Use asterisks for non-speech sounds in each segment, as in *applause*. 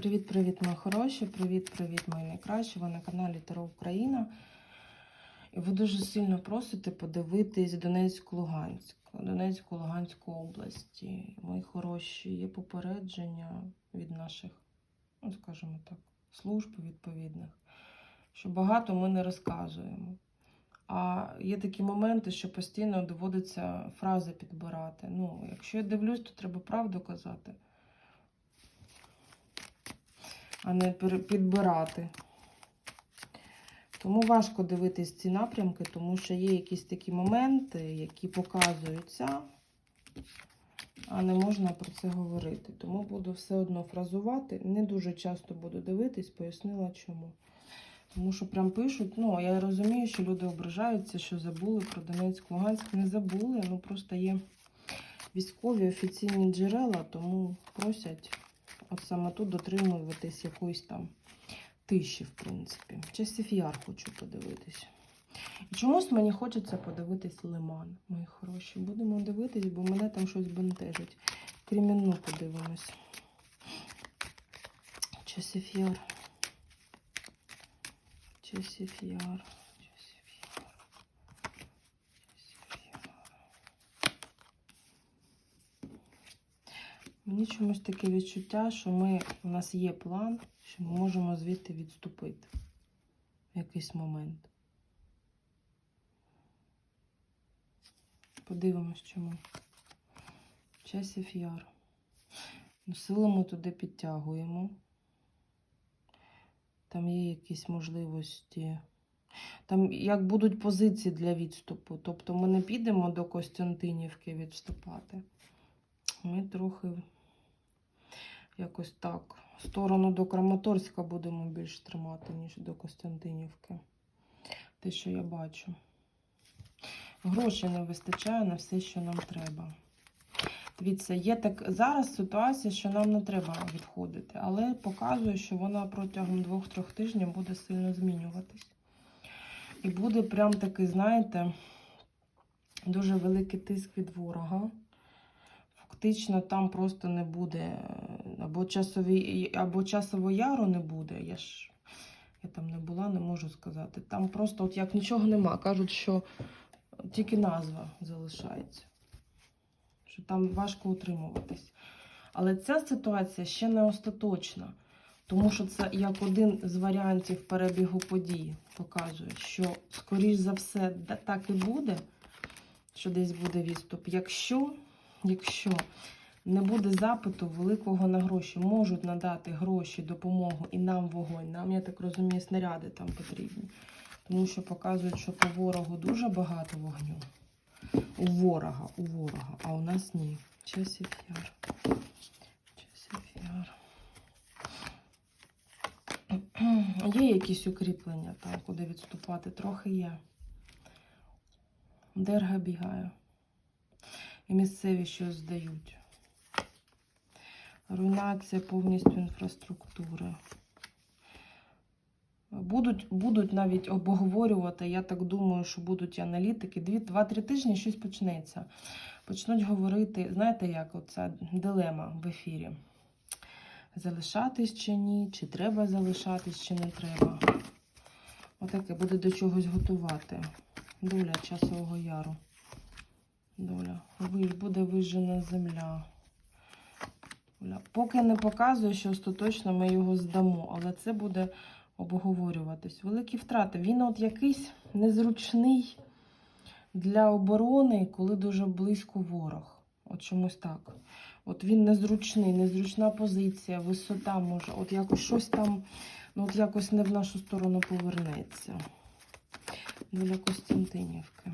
Привіт-привіт, мої хороші! Привіт-привіт, мої найкращі! Ви на каналі Таро Україна. І ви дуже сильно просите подивитись Донецьку Луганськ, Донецьку Луганську області. Мої хороші, є попередження від наших, ну скажімо так, служб відповідних, що багато ми не розказуємо. А є такі моменти, що постійно доводиться фрази підбирати. Ну, якщо я дивлюсь, то треба правду казати а не підбирати. Тому важко дивитись ці напрямки, тому що є якісь такі моменти, які показуються, а не можна про це говорити. Тому буду все одно фразувати. Не дуже часто буду дивитись, пояснила чому. Тому що прям пишуть, ну, я розумію, що люди ображаються, що забули про Донецьк, Луганськ. Не забули, ну просто є військові офіційні джерела, тому просять от саме тут дотримуватись якоїсь там тиші, в принципі. Часів яр хочу подивитись. І чомусь мені хочеться подивитись лиман, мої хороші. Будемо дивитись, бо мене там щось бентежить. Кремінну подивимось. Часів яр. Часів яр. Часів яр. Часів яр. Мені чомусь таке відчуття, що ми, у нас є план, що ми можемо звідти відступити в якийсь момент. Подивимось, чому. Часів яр. Ну, Силу ми туди підтягуємо. Там є якісь можливості. Там як будуть позиції для відступу. Тобто ми не підемо до Костянтинівки відступати. Ми трохи якось так. Сторону до Краматорська будемо більш тримати, ніж до Костянтинівки. Те, що я бачу. Грошей не вистачає на все, що нам треба. Дивіться, є так зараз ситуація, що нам не треба відходити, але показує, що вона протягом двох-трьох тижнів буде сильно змінюватись. І буде прям такий, знаєте, дуже великий тиск від ворога фактично там просто не буде е, або часові, або часового яру не буде. Я ж я там не була, не можу сказати. Там просто от як нічого нема. Кажуть, що тільки назва залишається, що там важко утримуватись. Але ця ситуація ще не остаточна, тому що це як один з варіантів перебігу подій показує, що, скоріш за все, так і буде, що десь буде відступ. Якщо якщо не буде запиту великого на гроші, можуть надати гроші, допомогу і нам вогонь. Нам, я так розумію, снаряди там потрібні. Тому що показують, що по ворогу дуже багато вогню. У ворога, у ворога, а у нас ні. Часів яр. Часів яр. Є якісь укріплення там, куди відступати? Трохи є. Дерга бігає і місцеві щось здають. Руйнація повністю інфраструктури. Будуть, будуть навіть обговорювати, я так думаю, що будуть аналітики. Два-три тижні щось почнеться. Почнуть говорити, знаєте, як оця дилема в ефірі. Залишатись чи ні, чи треба залишатись, чи не треба. Отаке буде до чогось готувати. Доля часового яру. Доля. Буде вижжена земля. Поки не показує, що остаточно ми його здамо, але це буде обговорюватись. Великі втрати. Він от якийсь незручний для оборони, коли дуже близько ворог. От чомусь так. От він незручний, незручна позиція, висота може, от якось щось там, ну от якось не в нашу сторону повернеться. Доля Костянтинівки.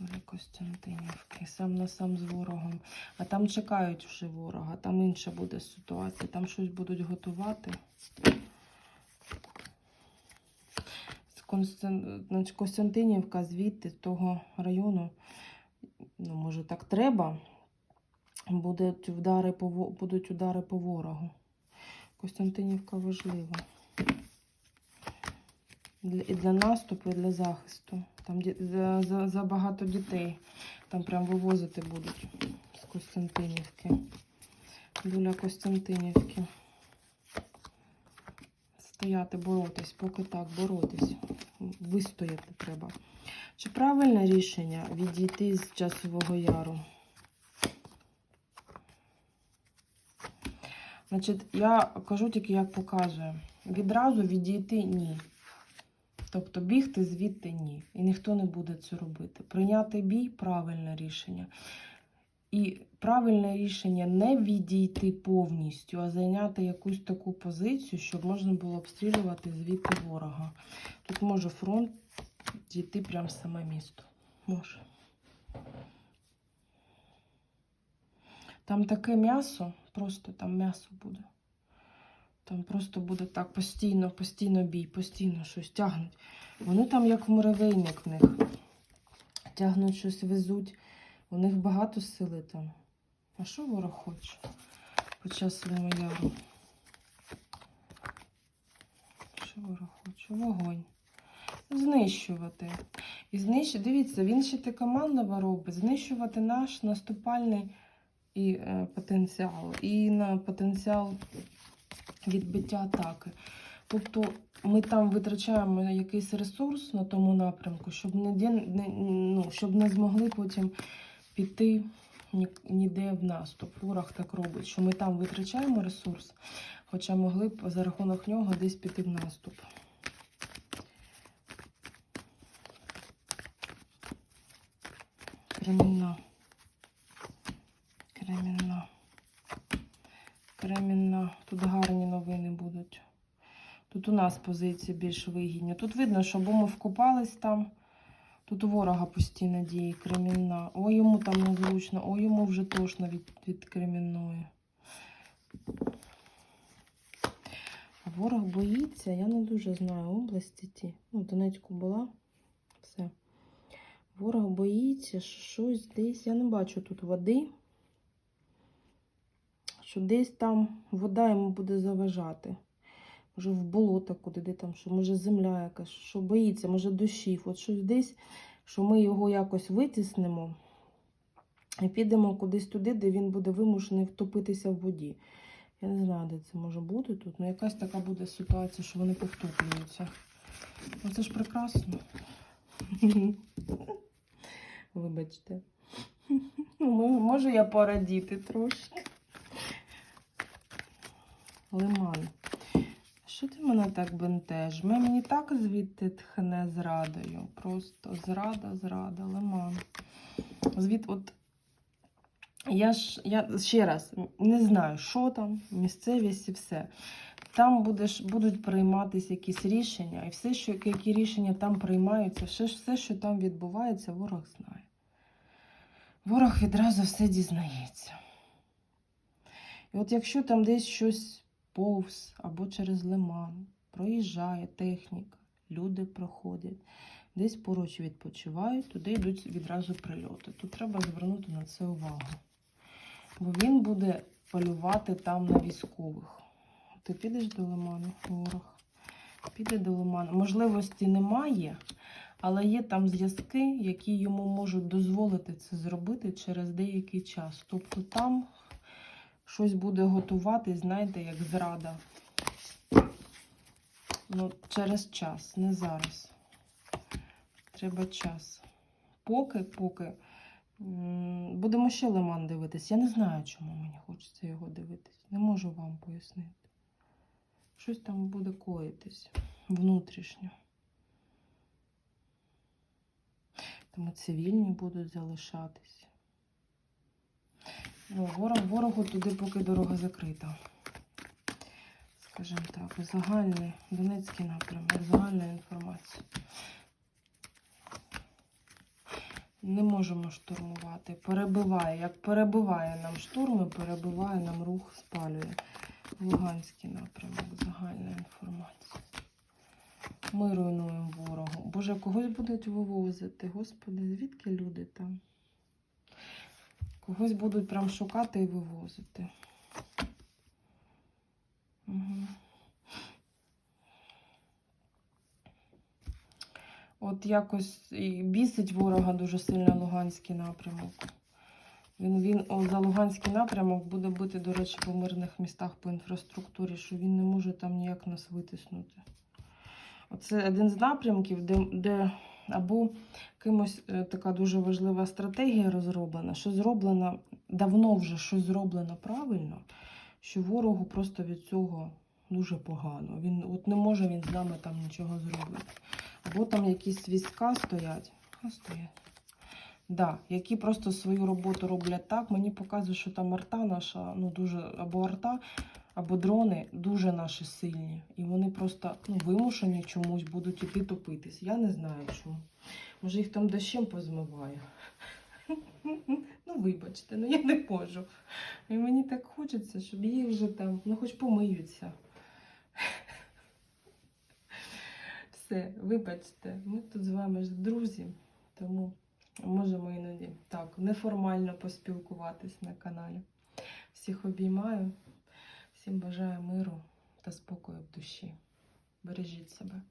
Доля Костянтинівки. Сам на сам з ворогом. А там чекають вже ворога, там інша буде ситуація. Там щось будуть готувати. Костянтинівка звідти, з того району, ну, може, так треба. Будуть удари по, будуть удари по ворогу. Костянтинівка важлива. І для наступу, і для захисту. Там ді- за, за, за багато дітей. Там прям вивозити будуть з Костянтинівки. Доля Костянтинівки. Стояти, боротись, поки так, боротись. Вистояти треба. Чи правильне рішення відійти з часового яру? Значить, я кажу тільки, як показує. Відразу відійти ні. Тобто бігти звідти ні. І ніхто не буде це робити. Прийняти бій правильне рішення. І правильне рішення не відійти повністю, а зайняти якусь таку позицію, щоб можна було обстрілювати звідти ворога. Тут може фронт дійти прямо в саме місто. Може. Там таке м'ясо, просто там м'ясо буде. Там просто буде так постійно, постійно бій, постійно щось тягнуть. Вони там як муравейник в них. Тягнуть щось, везуть. У них багато сили там. А що ворог хоче? По часовому яру. Що ворог хоче? Вогонь. Знищувати. І знищ... Дивіться, він ще те командова робить. Знищувати наш наступальний і, е, потенціал. І на потенціал відбиття атаки. Тобто ми там витрачаємо якийсь ресурс на тому напрямку, щоб не, не, ну, щоб не змогли потім піти ні- ніде в наступ. Ворог так робить, що ми там витрачаємо ресурс, хоча могли б за рахунок нього десь піти в наступ. Кремінна. Кремінна. Тут гарні новини будуть. Тут у нас позиції більш вигідні. Тут видно, що бо ми вкопались там. Тут ворога постійно діє кремінна. Ой, йому там незручно, ой, йому вже тошно від, від кремінної. Ворог боїться, я не дуже знаю області ті. Ну, Донецьку була. Все. Ворог боїться, що щось десь. Я не бачу тут води. Що десь там вода йому буде заважати. Може в болото куди, де там, що може земля якась, що боїться, може дощів. От щось десь, що ми його якось витіснемо і підемо кудись туди, де він буде вимушений втопитися в воді. Я не знаю, де це може бути тут. Ну, якась така буде ситуація, що вони повтоплюються. Ну, це ж прекрасно. *laughs* Вибачте. *laughs* Ну, Можу я порадіти трошки. Лиман. Що ти мене так бентеж? Ми мені так звідти тхне зрадою. Просто зрада, зрада, лиман. Звід, от я ж я ще раз не знаю, що там, місцевість і все. Там будеш, будуть прийматися якісь рішення, і все, що які рішення там приймаються, все, все, що там відбувається, ворог знає. Ворог відразу все дізнається. І от якщо там десь щось повз або через лиман, проїжджає техніка, люди проходять, десь поруч відпочивають, туди йдуть відразу прильоти. Тут треба звернути на це увагу. Бо він буде полювати там на військових. Ти підеш до лиману, ворог? Піде до лиману. Можливості немає, але є там зв'язки, які йому можуть дозволити це зробити через деякий час. Тобто там щось буде готувати, знаєте, як зрада. Ну, через час, не зараз. Треба час. Поки, поки. Будемо ще лиман дивитись. Я не знаю, чому мені хочеться його дивитись. Не можу вам пояснити. Щось там буде коїтись внутрішньо. Тому цивільні будуть залишатись. Ну, ворог, ворогу туди поки дорога закрита. Скажімо так, загальний Донецький напрямок, загальна інформація. Не можемо штурмувати. Перебиває. Як перебиває нам штурми, перебиває нам рух, спалює. Луганський напрямок, загальна інформація. Ми руйнуємо ворогу. Боже, когось будуть вивозити. Господи, звідки люди там? Когось будуть прям шукати і вивозити. Угу. От якось бісить ворога дуже сильно Луганський напрямок. Він, він о, за Луганський напрямок буде бити, до речі, по мирних містах по інфраструктурі, що він не може там ніяк нас витиснути. Оце один з напрямків, де, де або кимось е, така дуже важлива стратегія розроблена, що зроблена давно вже щось зроблено правильно, що ворогу просто від цього дуже погано. Він от не може він з нами там нічого зробити. Або там якісь війська стоять. А стоять. Да, які просто свою роботу роблять так. Мені показує, що там арта наша, ну дуже або арта, або дрони дуже наші сильні. І вони просто ну, вимушені чомусь будуть іти топитись. Я не знаю чому. Може їх там дощем позмиває. Ну, вибачте, ну я не можу. І мені так хочеться, щоб їх вже там, ну хоч помиються. Все, вибачте, ми тут з вами ж друзі, тому можемо іноді так неформально поспілкуватись на каналі. Всіх обіймаю, всім бажаю миру та спокою в душі. Бережіть себе.